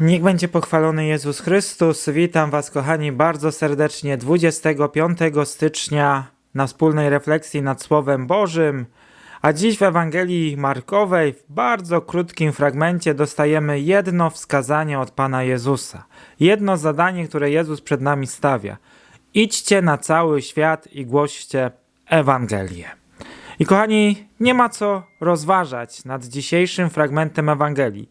Niech będzie pochwalony Jezus Chrystus. Witam Was, kochani, bardzo serdecznie 25 stycznia na wspólnej refleksji nad Słowem Bożym. A dziś w Ewangelii Markowej, w bardzo krótkim fragmencie, dostajemy jedno wskazanie od Pana Jezusa. Jedno zadanie, które Jezus przed nami stawia. Idźcie na cały świat i głoście Ewangelię. I kochani, nie ma co rozważać nad dzisiejszym fragmentem Ewangelii.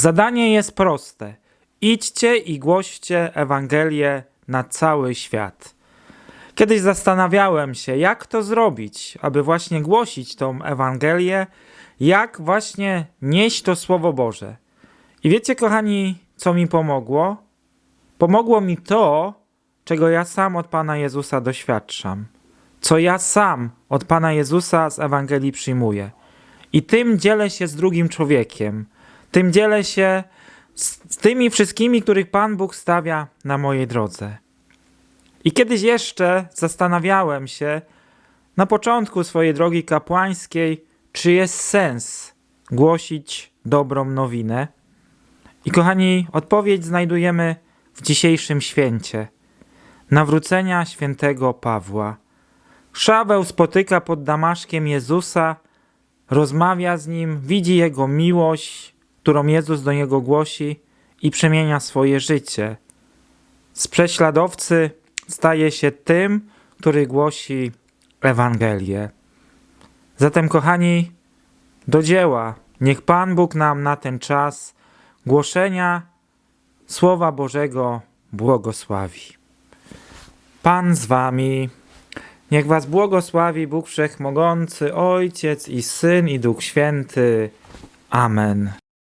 Zadanie jest proste. Idźcie i głoście Ewangelię na cały świat. Kiedyś zastanawiałem się, jak to zrobić, aby właśnie głosić tą Ewangelię, jak właśnie nieść to Słowo Boże. I wiecie, kochani, co mi pomogło? Pomogło mi to, czego ja sam od Pana Jezusa doświadczam, co ja sam od Pana Jezusa z Ewangelii przyjmuję. I tym dzielę się z drugim człowiekiem. Tym dzielę się z, tymi wszystkimi, których Pan Bóg stawia na mojej drodze. I kiedyś jeszcze zastanawiałem się na początku swojej drogi kapłańskiej, czy jest sens głosić dobrą nowinę. I kochani, odpowiedź znajdujemy w dzisiejszym święcie nawrócenia świętego Pawła. Szaweł spotyka pod Damaszkiem Jezusa, rozmawia z nim, widzi jego miłość, którą Jezus do niego głosi i przemienia swoje życie. Z prześladowcy staje się tym, który głosi Ewangelię. Zatem, kochani, do dzieła. Niech Pan Bóg nam na ten czas głoszenia Słowa Bożego błogosławi. Pan z wami. Niech was błogosławi Bóg Wszechmogący, Ojciec i Syn i Duch Święty. Amen.